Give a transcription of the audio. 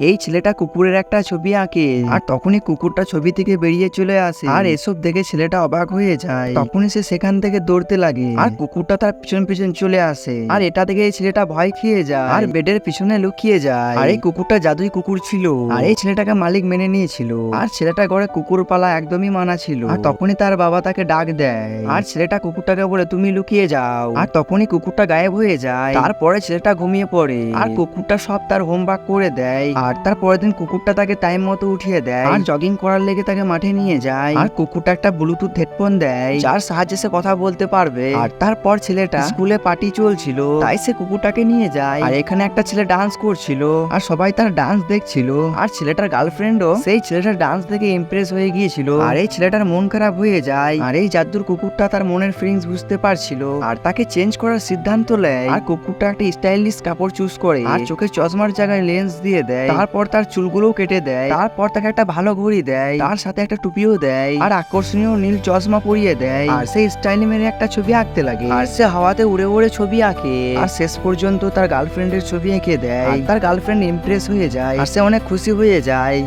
এই ছেলেটা কুকুরের একটা ছবি আঁকে। আর তখনই কুকুরটা ছবি থেকে বেরিয়ে চলে আসে। আর এসব দেখে ছেলেটা অবাক হয়ে যায়। তখনই সে সেখান থেকে দৌড়তে লাগে। আর কুকুরটা তার পিছন পিছন চলে আসে। আর এটা দেখে এই ছেলেটা ভয় খেয়ে যায়। আর বেডের পিছনে লুকিয়ে যায়। আর এই কুকুরটা জাদুই কুকুর ছিল। আর এই ছেলেটাকে মালিক মেনে নিয়েছিল। আর ছেলেটা ঘরে কুকুর পালা একদমই মানা ছিল। আর তখনই তার বাবা তাকে ডাক দেয়। আর ছেলেটা কুকুরটাকে বলে, তুমি লুকিয়ে যাও। আর তখনই কুকুরটা গায়েব হয়ে যায়। তারপরে ছেলেটা ঘুমিয়ে পড়ে। আর কুকুরটা সব তার হোমওয়ার্ক করে দেয়। আর তার পরের দিন কুকুরটা তাকে টাইম মতো উঠিয়ে দেয়। আর? জগিং করার লেগে তাকে মাঠে নিয়ে যায়। আর? কুকুরটা একটা ব্লুটুথ হেডফোন দেয়। যার সাহায্যে সে কথা বলতে পারবে। আর তারপর ছেলেটা স্কুলে পার্টি চলছিল। তাই সে কুকুরটাকে নিয়ে যায়। আর এখানে একটা ছেলে ডান্স করছিল। আর সবাই তার ডান্স দেখছিল। আর ছেলেটার গার্লফ্রেন্ডও সেই ছেলেটার ডান্স দেখে ইমপ্রেস হয়ে গিয়েছিল। আর এই ছেলেটার মন খারাপ হয়ে যায়। আর এই জাদুর কুকুরটা তার মনের ফিলিংস বুঝতে পারছিল। আর তাকে চেঞ্জ করার সিদ্ধান্ত নেয়। আর কুকুরটা একটা স্টাইলিশ কাপড় চুজ করে। আর চোখের চশমার জায়গায় লেন্স দিয়ে দেয়। তারপর তার চুলগুলোও কেটে দেয়। তারপর তাকে একটা ভালো ঘড়ি দেয়। তার সাথে একটা টুপিও দেয়। আর আকর্ষণীয় নীল চশমা পরিয়ে দেয়। আর সেই স্টাইল মেরে একটা ছবি আঁকতে লাগে। আর সে হাওয়াতে উড়ে উড়ে ছবি আঁকে। আর শেষ পর্যন্ত তার গার্লফ্রেন্ডের ছবি এঁকে দেয়। তার গার্লফ্রেন্ড ইমপ্রেস হয়ে যায়। আর সে অনেক খুশি হয়ে যায়।